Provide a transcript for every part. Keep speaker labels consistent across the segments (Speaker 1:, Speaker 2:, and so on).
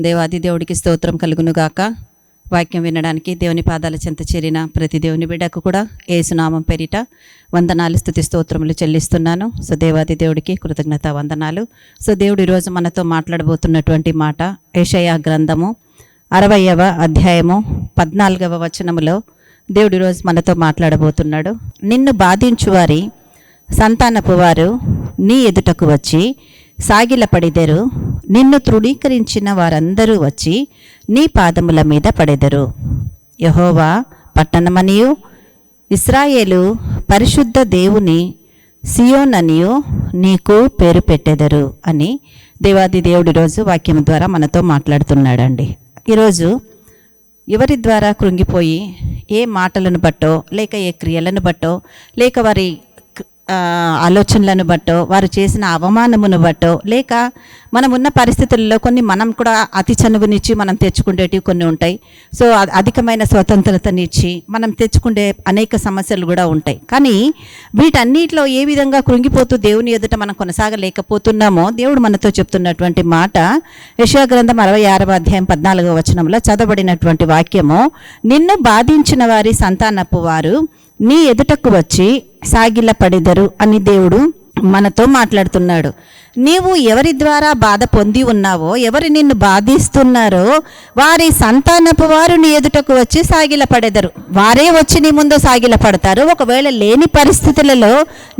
Speaker 1: దేవాది దేవుడికి స్తోత్రం కలుగునుగాక. వాక్యం వినడానికి దేవుని పాదాల చెంత చేరిన ప్రతి దేవుని బిడ్డకు కూడా ఏసునామం పేరిట వందనాలు స్థుతి స్తోత్రములు చెల్లిస్తున్నాను. సో దేవాది దేవుడికి కృతజ్ఞత వందనాలు. సో దేవుడు ఈరోజు మనతో మాట్లాడబోతున్నటువంటి మాట ఏషయా గ్రంథము అరవయవ అధ్యాయము పద్నాలుగవ వచనములో దేవుడు ఈరోజు మనతో మాట్లాడబోతున్నాడు. నిన్ను బాధించువారి సంతానపు వారు నీ ఎదుటకు వచ్చి సాగిలపడిదెరు. నిన్ను తృణీకరించిన వారందరూ వచ్చి నీ పాదముల మీద పడెదరు. యహోవా పట్టణమనియు ఇస్రాయేలు పరిశుద్ధ దేవుని సియోననియు నీకు పేరు పెట్టెదరు అని దేవాది దేవుడి రోజు వాక్యం ద్వారా మనతో మాట్లాడుతున్నాడండి. ఈరోజు ఎవరి ద్వారా కృంగిపోయి ఏ మాటలను బట్టో లేక ఏ క్రియలను బట్టో లేక వారి ఆలోచనలను బట్టో వారు చేసిన అవమానమును బట్టో లేక మనం ఉన్న పరిస్థితుల్లో కొన్ని మనం కూడా అతి చనువునిచ్చి మనం తెచ్చుకునేటివి కొన్ని ఉంటాయి. సో అధికమైన స్వతంత్రతనిచ్చి మనం తెచ్చుకునే అనేక సమస్యలు కూడా ఉంటాయి. కానీ వీటన్నిటిలో ఏ విధంగా కృంగిపోతూ దేవుని ఎదుట మనం కొనసాగలేకపోతున్నామో దేవుడు మనతో చెప్తున్నటువంటి మాట యశాగ్రంథం అరవై ఆరవ అధ్యాయం పద్నాలుగవ వచనంలో చదవబడినటువంటి వాక్యము నిన్ను బాధించిన వారి సంతానపు వారు నీ ఎదుటకు వచ్చి సాగిలపడిదరు అని దేవుడు మనతో మాట్లాడుతున్నాడు. నీవు ఎవరి ద్వారా బాధ పొంది ఉన్నావో ఎవరు నిన్ను బాధిస్తున్నారో వారి సంతానపు వారు నీ ఎదుటకు వచ్చి సాగిలపడెదరు వారే వచ్చి నీ ముందు సాగిలపడతారు ఒకవేళ లేని పరిస్థితులలో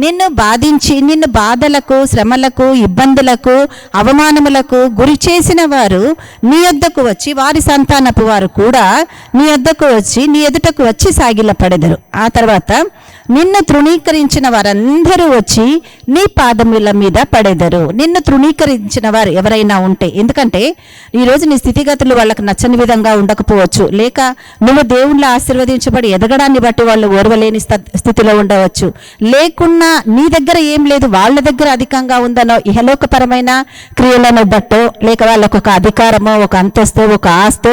Speaker 1: నిన్ను బాధించి నిన్ను బాధలకు శ్రమలకు ఇబ్బందులకు అవమానములకు గురి చేసిన వారు నీ యొద్దకు వచ్చి వారి సంతానపు వారు కూడా నీ యొద్దకు వచ్చి నీ ఎదుటకు వచ్చి సాగిలపడెదరు ఆ తర్వాత నిన్ను తృణీకరించిన వారందరూ వచ్చి నీ పాదముల మీద పడెదరు. నిన్ను తృణీకరించిన వారు ఎవరైనా ఉంటే ఎందుకంటే ఈరోజు నీ స్థితిగతులు వాళ్ళకి నచ్చని విధంగా ఉండకపోవచ్చు. లేక నువ్వు దేవుళ్ళు ఆశీర్వదించబడి ఎదగడాన్ని బట్టి వాళ్ళు ఓర్వలేని స్థితిలో ఉండవచ్చు. లేకున్నా నీ దగ్గర ఏం లేదు వాళ్ళ దగ్గర అధికంగా ఉందనో ఇహలోకపరమైన క్రియలను బట్టో లేక వాళ్ళకు ఒక అధికారమో ఒక అంతస్తు ఒక ఆస్తో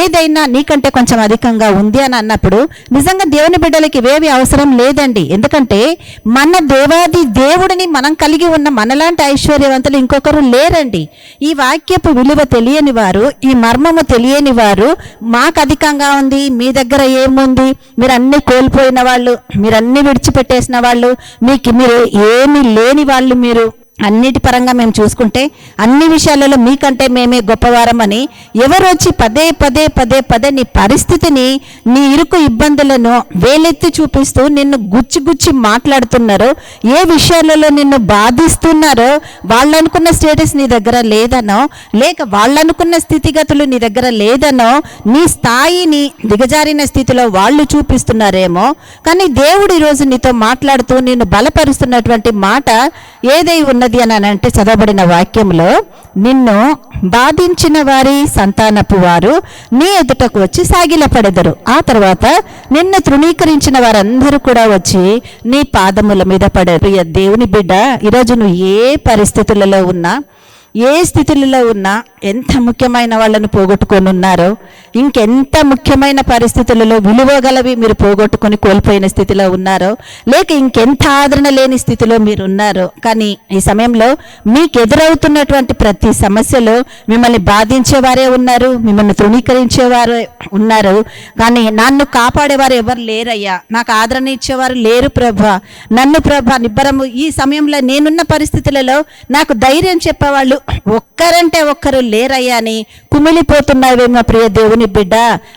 Speaker 1: ఏదైనా నీకంటే కొంచెం అధికంగా ఉంది అని అన్నప్పుడు నిజంగా దేవుని బిడ్డలకి ఇవేవి అవసరం లేదండి. ఎందుకంటే మన దేవాది దేవుడిని మనం కలిగి ఉన్న మనలాంటి ఐశ్వర్యవంతులు ఇంకొకరు లేరండి. ఈ వాక్యపు విలువ తెలియని వారు ఈ మర్మము తెలియని వారు మాకు అధికంగా ఉంది మీ దగ్గర ఏముంది మీరు అన్ని కోల్పోయిన వాళ్ళు మీరు అన్ని విడిచిపెట్టేసిన వాళ్ళు మీకు మీరు ఏమి లేని వాళ్ళు మీరు. అన్నిటి పరంగా మేము చూసుకుంటే అన్ని విషయాలలో మీకంటే మేమే గొప్పవారమని ఎవరు వచ్చి పదే పదే పదే పదే నీ పరిస్థితిని నీ ఇరుకు ఇబ్బందులను వేలెత్తి చూపిస్తూ నిన్ను గుచ్చి గుచ్చి మాట్లాడుతున్నారో ఏ విషయాలలో నిన్ను బాధిస్తున్నారో వాళ్ళనుకున్న స్టేటస్ నీ దగ్గర లేదనో లేక వాళ్ళనుకున్న స్థితిగతులు నీ దగ్గర లేదనో నీ స్థాయిని దిగజారిన స్థితిలో వాళ్ళు చూపిస్తున్నారేమో కానీ దేవుడు ఈరోజు నీతో మాట్లాడుతూ నిన్ను బలపరుస్తున్నటువంటి మాట ఏదై ఉన్న ఉన్నది అని అంటే చదవబడిన వాక్యంలో నిన్ను బాధించిన వారి సంతానపు వారు నీ ఎదుటకు వచ్చి సాగిలపడెదరు. ఆ తర్వాత నిన్ను తృణీకరించిన వారందరూ కూడా వచ్చి నీ పాదముల మీద పడరు. దేవుని బిడ్డ ఈరోజు నువ్వు ఏ పరిస్థితులలో ఉన్నా ఏ స్థితులలో ఉన్నా ఎంత ముఖ్యమైన వాళ్ళను పోగొట్టుకొని ఉన్నారో ఇంకెంత ముఖ్యమైన పరిస్థితులలో విలువ గలవి మీరు పోగొట్టుకొని కోల్పోయిన స్థితిలో ఉన్నారో లేక ఇంకెంత ఆదరణ లేని స్థితిలో మీరు ఉన్నారో కానీ ఈ సమయంలో మీకు ఎదురవుతున్నటువంటి ప్రతి సమస్యలో మిమ్మల్ని బాధించేవారే ఉన్నారు మిమ్మల్ని తృణీకరించేవారే ఉన్నారు కానీ నన్ను కాపాడేవారు ఎవరు లేరయ్యా. నాకు ఆదరణ ఇచ్చేవారు లేరు ప్రభా. నన్ను ప్రభా నిబ్బరము ఈ సమయంలో నేనున్న పరిస్థితులలో నాకు ధైర్యం చెప్పేవాళ్ళు ఒక్కరంటే ఒక్కరు లేరయ్యా అని కుమిలిపోతున్నావేమో ప్రియ దేవుని బిడ్డ.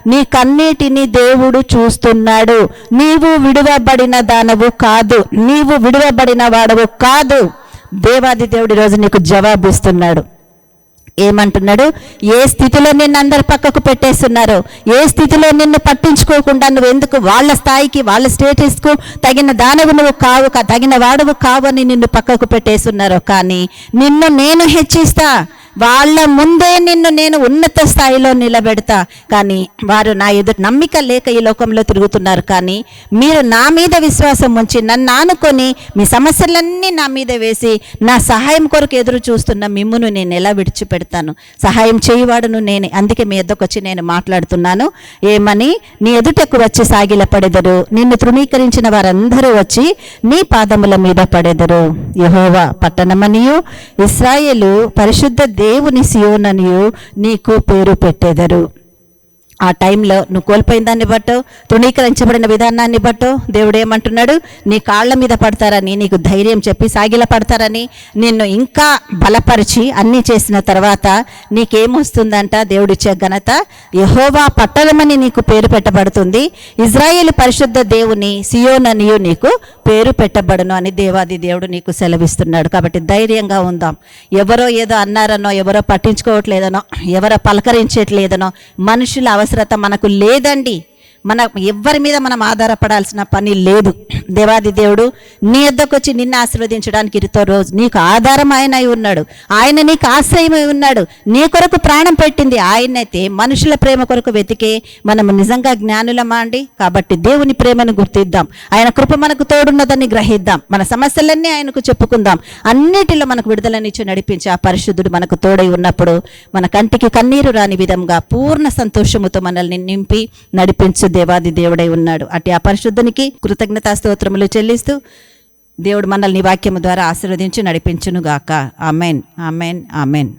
Speaker 1: నీ కన్నీటిని దేవుడు చూస్తున్నాడు. నీవు విడువబడిన దానవు కాదు. నీవు విడువబడిన వాడవు కాదు. దేవాది దేవుడి రోజు నీకు జవాబిస్తున్నాడు. ఏమంటున్నాడు? ఏ స్థితిలో నిన్ను అందరు పక్కకు పెట్టేస్తున్నారో? ఏ స్థితిలో నిన్ను పట్టించుకోకుండా నువ్వు ఎందుకు వాళ్ళ స్థాయికి వాళ్ళ స్టేటస్కు తగిన దానవు నువ్వు కావు కా- తగిన వాడవు కావు అని నిన్ను పక్కకు పెట్టేస్తున్నారు. కానీ నిన్ను నేను హెచ్చిస్తా. వాళ్ళ ముందే నిన్ను నేను ఉన్నత స్థాయిలో నిలబెడతా. కానీ వారు నా ఎదుట నమ్మిక లేక ఈ లోకంలో తిరుగుతున్నారు. కానీ మీరు నా మీద విశ్వాసం ఉంచి నన్ను ఆనుకొని మీ సమస్యలన్నీ నా మీద వేసి నా సహాయం కొరకు ఎదురు చూస్తున్న మిమ్మును నేను ఎలా విడిచిపెడతాను? సహాయం చేయవాడును నేనే. అందుకే మీ ఎద్దకు వచ్చి నేను మాట్లాడుతున్నాను. ఏమని? నీ ఎదుటకు వచ్చి సాగిల పడెదరు. నిన్ను తృణీకరించిన వారందరూ వచ్చి నీ పాదముల మీద పడెదరు. యహోవా పట్టణమనియు ఇస్రాయేలు పరిశుద్ధ దేవుని సియోననియు నీకు పేరు పెట్టెదరు. ఆ టైంలో నువ్వు కోల్పోయిన దాన్ని బట్టో తృణీకరించబడిన విధానాన్ని బట్టో దేవుడు ఏమంటున్నాడు? నీ కాళ్ళ మీద పడతారని నీకు ధైర్యం చెప్పి సాగిల పడతారని నిన్ను ఇంకా బలపరిచి అన్నీ చేసిన తర్వాత నీకేమొస్తుందంట? దేవుడిచ్చే ఘనత యహోవా పట్టణమని నీకు పేరు పెట్టబడుతుంది. ఇజ్రాయేల్ పరిశుద్ధ దేవుని సియోననియు నీకు పేరు పెట్టబడును అని దేవాది దేవుడు నీకు సెలవిస్తున్నాడు. కాబట్టి ధైర్యంగా ఉందాం. ఎవరో ఏదో అన్నారనో ఎవరో పట్టించుకోవట్లేదనో ఎవరో పలకరించట్లేదనో మనుషుల అవసరత మనకు లేదండి. మన ఎవరి మీద మనం ఆధారపడాల్సిన పని లేదు. దేవాది దేవుడు నీ వద్దకు వచ్చి నిన్ను ఆశీర్వదించడానికి ఇరుతో రోజు నీకు ఆధారం ఆయన అయి ఉన్నాడు. ఆయన నీకు ఆశ్రయమై ఉన్నాడు. నీ కొరకు ప్రాణం పెట్టింది ఆయనైతే. మనుషుల ప్రేమ కొరకు వెతికే మనము నిజంగా జ్ఞానులమా అండి? కాబట్టి దేవుని ప్రేమను గుర్తిద్దాం. ఆయన కృప మనకు తోడున్నదని గ్రహిద్దాం. మన సమస్యలన్నీ ఆయనకు చెప్పుకుందాం. అన్నిటిలో మనకు విడుదలనిచ్చి నడిపించి ఆ పరిశుద్ధుడు మనకు తోడై ఉన్నప్పుడు మన కంటికి కన్నీరు రాని విధంగా పూర్ణ సంతోషముతో మనల్ని నింపి నడిపించు దేవాది దేవుడై ఉన్నాడు. అటు ఆ కృతజ్ఞతా స్తోత్రములు చెల్లిస్తూ దేవుడు మనల్ని వాక్యము ద్వారా ఆశీర్వదించి నడిపించునుగాక. ఆమెన్. ఆమెన్. ఆమెన్.